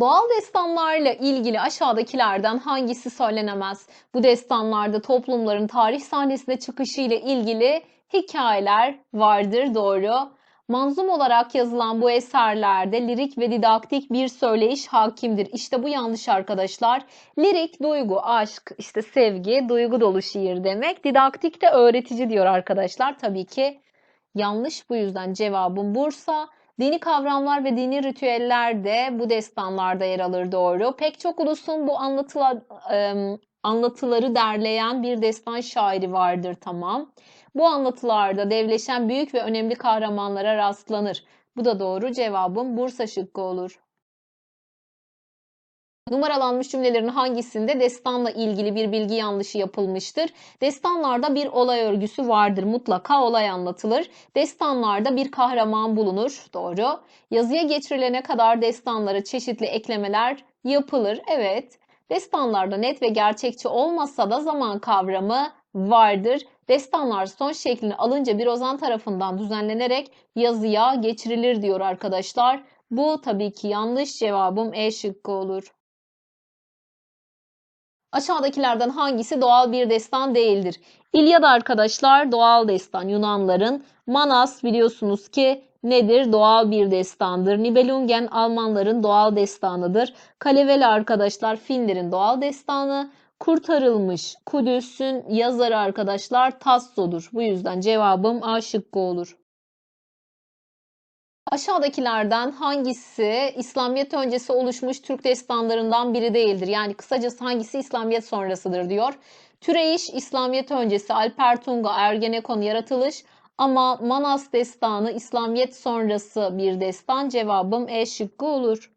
Doğal destanlarla ilgili aşağıdakilerden hangisi söylenemez? Bu destanlarda toplumların tarih sahnesine çıkışı ile ilgili hikayeler vardır, doğru. Manzum olarak yazılan bu eserlerde lirik ve didaktik bir söyleyiş hakimdir. İşte bu yanlış arkadaşlar. Lirik duygu, aşk, işte sevgi, duygu dolu şiir demek. Didaktik de öğretici diyor arkadaşlar. Tabii ki yanlış bu yüzden cevabım Bursa. Dini kavramlar ve dini ritüeller de bu destanlarda yer alır doğru. Pek çok ulusun bu anlatılar, ım, anlatıları derleyen bir destan şairi vardır tamam. Bu anlatılarda devleşen büyük ve önemli kahramanlara rastlanır. Bu da doğru cevabım Bursa şıkkı olur. Numaralanmış cümlelerin hangisinde destanla ilgili bir bilgi yanlışı yapılmıştır? Destanlarda bir olay örgüsü vardır. Mutlaka olay anlatılır. Destanlarda bir kahraman bulunur. Doğru. Yazıya geçirilene kadar destanlara çeşitli eklemeler yapılır. Evet. Destanlarda net ve gerçekçi olmasa da zaman kavramı vardır. Destanlar son şeklini alınca bir ozan tarafından düzenlenerek yazıya geçirilir diyor arkadaşlar. Bu tabii ki yanlış cevabım E şıkkı olur. Aşağıdakilerden hangisi doğal bir destan değildir? İlyada arkadaşlar doğal destan Yunanların. Manas biliyorsunuz ki nedir? Doğal bir destandır. Nibelungen Almanların doğal destanıdır. Kalevela arkadaşlar Finlerin doğal destanı. Kurtarılmış Kudüs'ün yazarı arkadaşlar Tasso'dur. Bu yüzden cevabım A şıkkı olur. Aşağıdakilerden hangisi İslamiyet öncesi oluşmuş Türk destanlarından biri değildir? Yani kısacası hangisi İslamiyet sonrasıdır diyor. Türeyiş İslamiyet öncesi, Alper Tunga, Ergenekon yaratılış ama Manas destanı İslamiyet sonrası bir destan. Cevabım E şıkkı olur.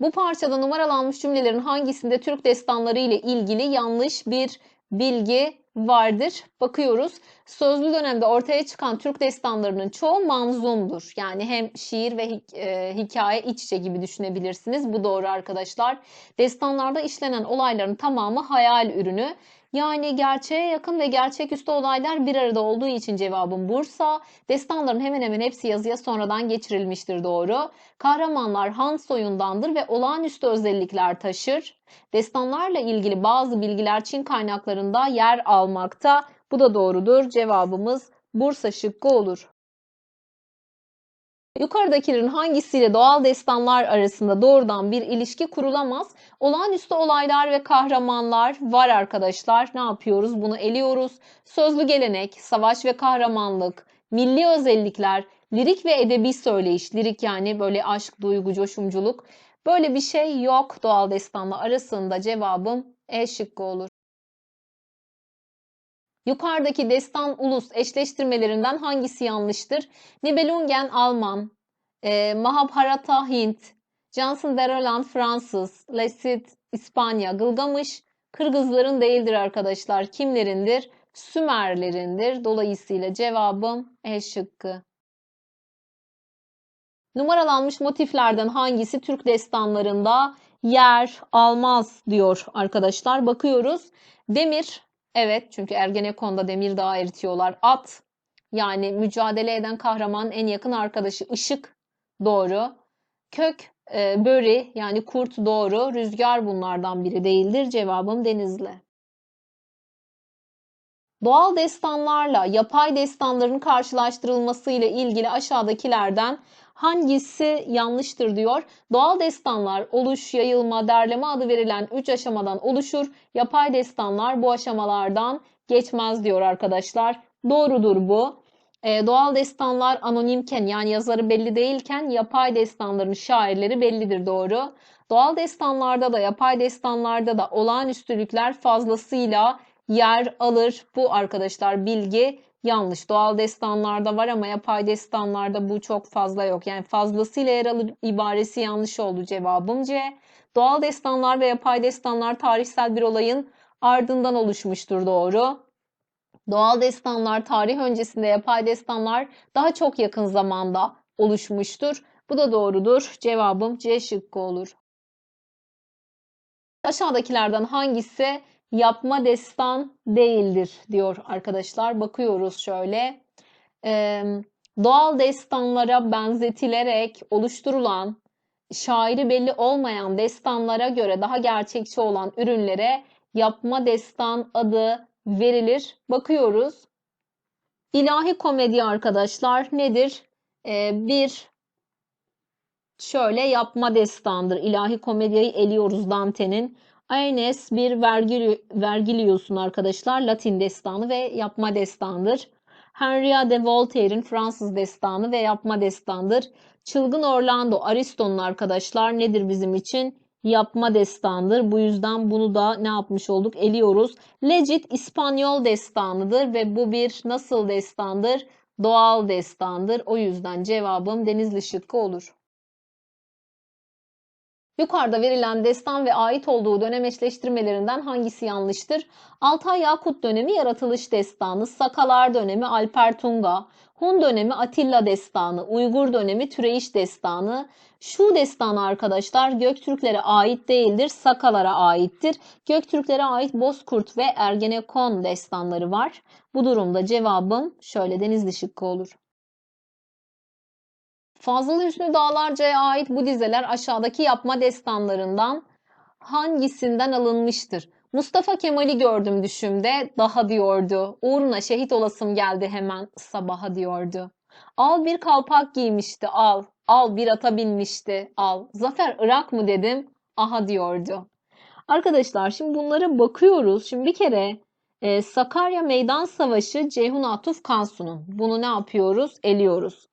Bu parçada numaralanmış cümlelerin hangisinde Türk destanları ile ilgili yanlış bir bilgi vardır. Bakıyoruz. Sözlü dönemde ortaya çıkan Türk destanlarının çoğu manzumdur. Yani hem şiir ve e, hikaye iç içe gibi düşünebilirsiniz. Bu doğru arkadaşlar. Destanlarda işlenen olayların tamamı hayal ürünü. Yani gerçeğe yakın ve gerçeküstü olaylar bir arada olduğu için cevabım Bursa. Destanların hemen hemen hepsi yazıya sonradan geçirilmiştir doğru. Kahramanlar Han soyundandır ve olağanüstü özellikler taşır. Destanlarla ilgili bazı bilgiler Çin kaynaklarında yer almakta. Bu da doğrudur. Cevabımız Bursa şıkkı olur. Yukarıdakilerin hangisiyle doğal destanlar arasında doğrudan bir ilişki kurulamaz? Olağanüstü olaylar ve kahramanlar var arkadaşlar. Ne yapıyoruz? Bunu eliyoruz. Sözlü gelenek, savaş ve kahramanlık, milli özellikler, lirik ve edebi söyleyiş. Lirik yani böyle aşk, duygu, coşumculuk. Böyle bir şey yok doğal destanla arasında cevabım E şıkkı olur. Yukarıdaki destan ulus eşleştirmelerinden hangisi yanlıştır? Nibelungen Alman, e, Mahabharata Hint, Johnson Deroland Fransız, Lecit İspanya, Gılgamış Kırgızların değildir arkadaşlar. Kimlerindir? Sümerlerindir. Dolayısıyla cevabım E şıkkı. Numaralanmış motiflerden hangisi Türk destanlarında yer almaz diyor arkadaşlar. Bakıyoruz. Demir Evet çünkü Ergenekon'da demir dağı eritiyorlar. At yani mücadele eden kahramanın en yakın arkadaşı. Işık doğru. Kök e, böri yani kurt doğru. Rüzgar bunlardan biri değildir. Cevabım Denizli. Doğal destanlarla yapay destanların karşılaştırılması ile ilgili aşağıdakilerden hangisi yanlıştır diyor. Doğal destanlar oluş, yayılma, derleme adı verilen 3 aşamadan oluşur. Yapay destanlar bu aşamalardan geçmez diyor arkadaşlar. Doğrudur bu. E, doğal destanlar anonimken yani yazarı belli değilken yapay destanların şairleri bellidir doğru. Doğal destanlarda da yapay destanlarda da olağanüstülükler fazlasıyla yer alır. Bu arkadaşlar bilgi yanlış. Doğal destanlarda var ama yapay destanlarda bu çok fazla yok. Yani fazlasıyla yer alır ibaresi yanlış oldu cevabım C. Doğal destanlar ve yapay destanlar tarihsel bir olayın ardından oluşmuştur doğru. Doğal destanlar tarih öncesinde yapay destanlar daha çok yakın zamanda oluşmuştur. Bu da doğrudur. Cevabım C şıkkı olur. Aşağıdakilerden hangisi yapma destan değildir diyor arkadaşlar. Bakıyoruz şöyle. Ee, doğal destanlara benzetilerek oluşturulan şairi belli olmayan destanlara göre daha gerçekçi olan ürünlere yapma destan adı verilir. Bakıyoruz. İlahi komedi arkadaşlar nedir? Ee, bir şöyle yapma destandır. İlahi komediyi eliyoruz Dante'nin. Aeneas bir Vergil Vergilius'un arkadaşlar Latin destanı ve yapma destandır. Henriade de Voltaire'in Fransız destanı ve yapma destandır. Çılgın Orlando Aristo'nun arkadaşlar nedir bizim için? Yapma destandır. Bu yüzden bunu da ne yapmış olduk? Eliyoruz. Legit İspanyol destanıdır ve bu bir nasıl destandır? Doğal destandır. O yüzden cevabım Denizli şıkkı olur. Yukarıda verilen destan ve ait olduğu dönem eşleştirmelerinden hangisi yanlıştır? Altay Yakut dönemi yaratılış destanı, Sakalar dönemi Alper Tunga, Hun dönemi Atilla destanı, Uygur dönemi Türeyiş destanı. Şu destanı arkadaşlar Göktürklere ait değildir, Sakalara aittir. Göktürklere ait Bozkurt ve Ergenekon destanları var. Bu durumda cevabım şöyle Denizli şıkkı olur. Fazıl Hüsnü Dağlarca'ya ait bu dizeler aşağıdaki yapma destanlarından hangisinden alınmıştır? Mustafa Kemal'i gördüm düşümde, daha diyordu. Uğruna şehit olasım geldi hemen sabaha diyordu. Al bir kalpak giymişti, al. Al bir ata binmişti, al. Zafer Irak mı dedim, aha diyordu. Arkadaşlar şimdi bunlara bakıyoruz. Şimdi bir kere e, Sakarya Meydan Savaşı Ceyhun Atuf Kansu'nun. Bunu ne yapıyoruz? Eliyoruz.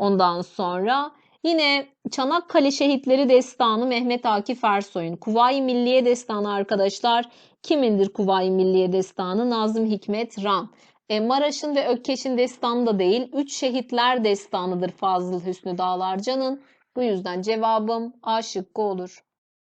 Ondan sonra yine Çanakkale Şehitleri Destanı Mehmet Akif Ersoy'un. Kuvayi Milliye Destanı arkadaşlar. Kimindir Kuvayi Milliye Destanı? Nazım Hikmet Ram. E, Maraş'ın ve Ökkeş'in destanı da değil. Üç şehitler destanıdır Fazıl Hüsnü Dağlarca'nın. Bu yüzden cevabım A şıkkı olur.